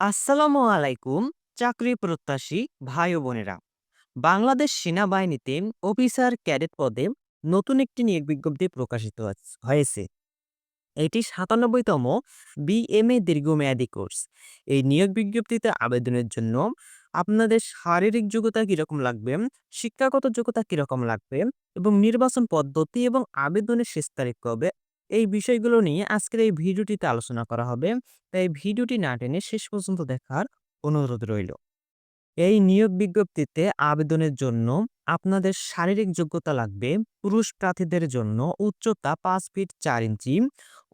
আসসালামু আলাইকুম, চাকরি প্রত্যাশী ভাই বোনেরা। বাংলাদেশ সেনাবাহিনীতে অফিসার ক্যাডেট পদে নতুন একটি নিয়োগ বিজ্ঞপ্তি প্রকাশিত হয়েছে। এটি সাতানব্বইতম বিএমএ দীর্ঘমেয়াদী কোর্স। এই নিয়োগ বিজ্ঞপ্তিতে আবেদনের জন্য আপনাদের শারীরিক যোগ্যতা কীরকম লাগবে, শিক্ষাগত যোগ্যতা কীরকম লাগবে এবং নির্বাচন পদ্ধতি এবং আবেদনের শেষ তারিখ কবে এই বিষয়গুলো নিয়ে আজকের এই ভিডিওটিতে আলোচনা করা হবে। তাই ভিডিওটি না টেনে শেষ পর্যন্ত দেখার অনুরোধ রইল। এই নিয়োগ বিজ্ঞপ্তিতে আবেদনের জন্য আপনাদের শারীরিক যোগ্যতা লাগবে, পুরুষ প্রার্থীদের জন্য উচ্চতা পাঁচ ফিট চার ইঞ্চি,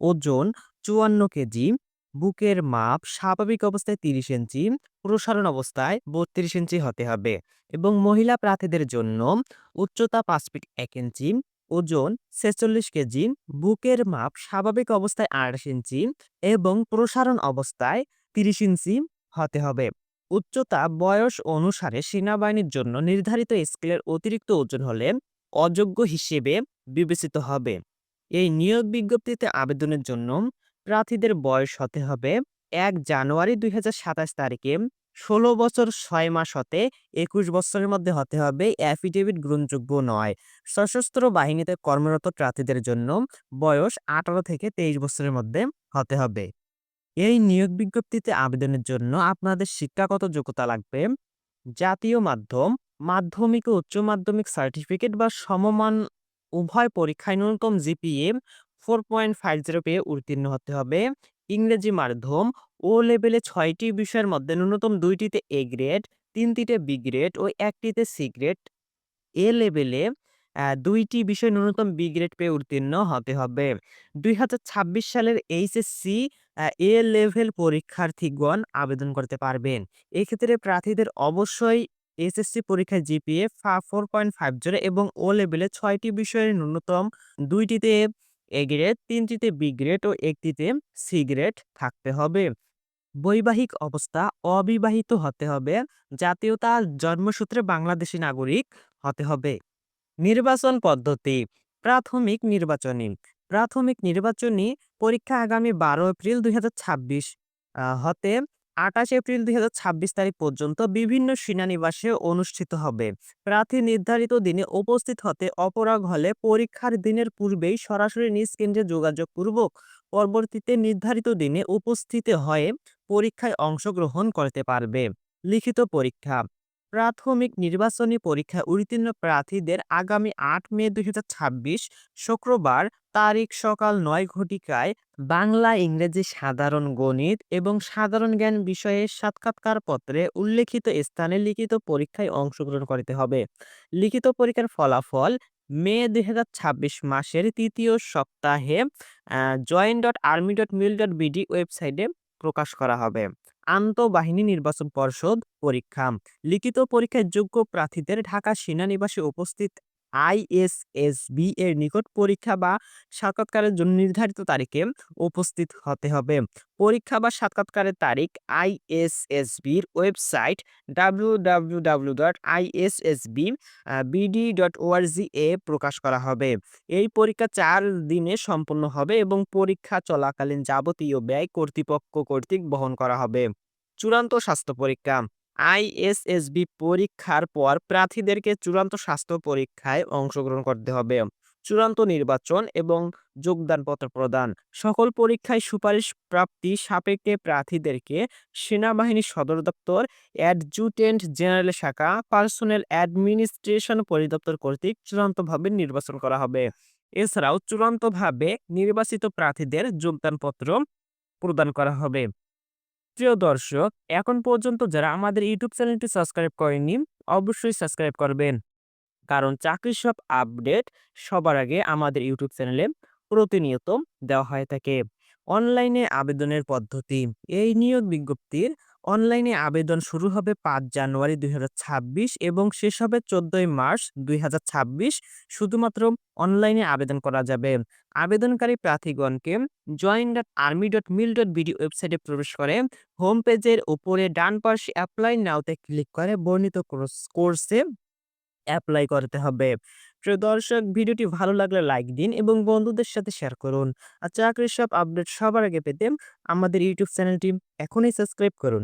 ওজন চুয়ান্ন কেজি, বুকের মাপ স্বাভাবিক অবস্থায় তিরিশ ইঞ্চি, প্রসারণ অবস্থায় বত্রিশ ইঞ্চি হতে হবে এবং মহিলা প্রার্থীদের জন্য উচ্চতা পাঁচ ফিট এক ইঞ্চি ওজন ছেচল্লিশ কেজি, বুকের মাপ স্বাভাবিক অবস্থায় আড়াইশ ইঞ্চি এবং প্রসারণ অবস্থায় তিরিশ ইঞ্চি হতে হবে। উচ্চতা বয়স অনুসারে সেনাবাহিনীর জন্য নির্ধারিত স্কেলের অতিরিক্ত ওজন হলে অযোগ্য হিসেবে বিবেচিত হবে। এই নিয়োগ বিজ্ঞপ্তিতে আবেদনের জন্য প্রার্থীদের বয়স হতে হবে এক জানুয়ারি দুই হাজার সাতাশ তারিখে ষোলো বছর ছয় মাস হতে একুশ বছরের মধ্যে হতে হবে অ্যাফিডেভিট গ্রহণযোগ্য নয়। সশস্ত্র বাহিনীতে কর্মরত প্রার্থীদের জন্য বয়স আঠারো থেকে তেইশ বছরের মধ্যে হতে হবে। এই নিয়োগ বিজ্ঞপ্তিতে আবেদনের জন্য আপনাদের শিক্ষাগত যোগ্যতা লাগবে, জাতীয় মাধ্যম, মাধ্যমিক ও উচ্চ মাধ্যমিক সার্টিফিকেট বা সমমান উভয় পরীক্ষায় ন্যূনতম GPA four point five zero পেয়ে উত্তীর্ণ হতে হবে। ইংরেজি মাধ্যম ও লেভেলে ছয়টি বিষয়ের মধ্যে ন্যূনতম দুইটিতে এ গ্রেড তিনটিতে বি গ্রেড ও একটিতে সি গ্রেড এ লেভেলে দুইটি বিষয় ন্যূনতম বি গ্রেড পেয়ে উত্তীর্ণ হতে হবে। দুই হাজার ছাব্বিশ সালের এইচএসসি এ লেভেল পরীক্ষার্থীগণ আবেদন করতে পারবেন। এক্ষেত্রে প্রার্থীদের অবশ্যই এসএসসি পরীক্ষায় জিপিএ ফা ফোর পয়েন্ট ফাইভ জিরো এবং ও লেভেলে ছয়টি বিষয়ের ন্যূনতম দুইটিতে এ গ্রেড তিনটিতে বি গ্রেড ও একটিতে সি গ্রেড থাকতে হবে। বৈবাহিক অবস্থা অবিবাহিত হতে হবে জাতীয়তা জন্মসূত্রে বাংলাদেশী নাগরিক হতে হবে। নির্বাচন পদ্ধতি, প্রাথমিক নির্বাচনী। প্রাথমিক নির্বাচনী পরীক্ষা আগামী বারো এপ্রিল দুই হতে আঠাশ এপ্রিল দুই হাজার ছাব্বিশ তারিখ পর্যন্ত বিভিন্ন সেনানিবাসে অনুষ্ঠিত হবে। প্রার্থী নির্ধারিত দিনে উপস্থিত হতে অপরাগ হলে পরীক্ষার দিনের পূর্বেই সরাসরি নিজ কেন্দ্রে যোগাযোগ পূর্বক পরবর্তীতে নির্ধারিত দিনে উপস্থিত হয়ে পরীক্ষায় অংশগ্রহণ করতে পারবে। লিখিত পরীক্ষা, প্রাথমিক নির্বাচনী পরীক্ষায় উত্তীর্ণ প্রার্থীদের আগামী আট মে দুই হাজার ছাব্বিশ শুক্রবার তারিখ সকাল নয় ঘটিকায় বাংলা ইংরেজি সাধারণ গণিত এবং সাধারণ জ্ঞান বিষয়ে সাক্ষাৎকার পত্রে উল্লেখিত স্থানে লিখিত পরীক্ষায় অংশগ্রহণ করতে হবে। লিখিত পরীক্ষার ফলাফল মে দুই মাসের তৃতীয় সপ্তাহে join dot army dot mil dot BD ওয়েবসাইটে প্রকাশ করা হবে। আন্তঃবাহিনী নির্বাচন পর্ষদ পরীক্ষা। লিখিত পরীক্ষায় যোগ্য প্রার্থীদের ঢাকা সেনানিবাসে উপস্থিত আইএসএসবি এর নিকট পরীক্ষা বা সাক্ষাৎকারের জন্য নির্ধারিত তারিখে উপস্থিত হতে হবে। পরীক্ষা বা সাক্ষাৎকারের তারিখ আইএসএসবির website W W W dot ISSB BD dot ORG এ প্রকাশ করা হবে। এই পরীক্ষা চার দিনে সম্পন্ন হবে এবং পরীক্ষা চলাকালীন যাবতীয় ব্যয় কর্তৃপক্ষ কর্তৃক বহন করা হবে। চূড়ান্ত স্বাস্থ্য পরীক্ষা আইএসএসবি পরীক্ষার পর প্রার্থীদেরকে চূড়ান্ত স্বাস্থ্য পরীক্ষায় অংশগ্রহণ করতে হবে। চূড়ান্ত নির্বাচন এবং যোগদানপত্র প্রদান। সকল পরীক্ষায় সুপারিশ প্রাপ্তি সাপেক্ষে প্রার্থীদেরকে সেনাবাহিনী সদর দপ্তর অ্যাডজুটেন্ট জেনারেল শাখা, পার্সোনাল অ্যাডমিনিস্ট্রেশন পরিদপ্তর কর্তৃক চূড়ান্তভাবে নির্বাচন করা হবে। এছাড়াও চূড়ান্তভাবে নির্বাচিত প্রার্থীদের যোগদানপত্র প্রদান করা হবে। প্রিয় দর্শক, এখন পর্যন্ত যারা আমাদের ইউটিউব চ্যানেলটি সাবস্ক্রাইব করেননি, অবশ্যই সাবস্ক্রাইব করবেন। কারণ চাকরির সব আপডেট, সবার আগে আমাদের ইউটিউব চ্যানেলে প্রতিনিয়ত দেওয়া হয়ে থাকে। অনলাইনে আবেদনের পদ্ধতি, এই নিয়োগ বিজ্ঞপ্তির অনলাইনে আবেদন শুরু হবে পাঁচ জানুয়ারি দুই হাজার ছাব্বিশ এবং শেষ হবে চোদ্দই মার্চ দুই হাজার ছাব্বিশ। শুধুমাত্র অনলাইনে আবেদন করা যাবে। আবেদনকারী প্রার্থীগণকে join dot army dot mil dot BD ওয়েবসাইটে প্রবেশ করে হোম পেজের উপরে ডান পাশে অ্যাপ্লাই নাওতে ক্লিক করে বর্ণিত কোর্স- কোর্সে অ্যাপ্লাই করতে হবে। প্রিয় দর্শক, ভিডিওটি ভালো লাগলে লাইক দিন এবং বন্ধুদের সাথে শেয়ার করুন। আর চাকরির সব আপডেট সবার আগে পেতে আমাদের ইউটিউব চ্যানেলটি এখনই সাবস্ক্রাইব করুন।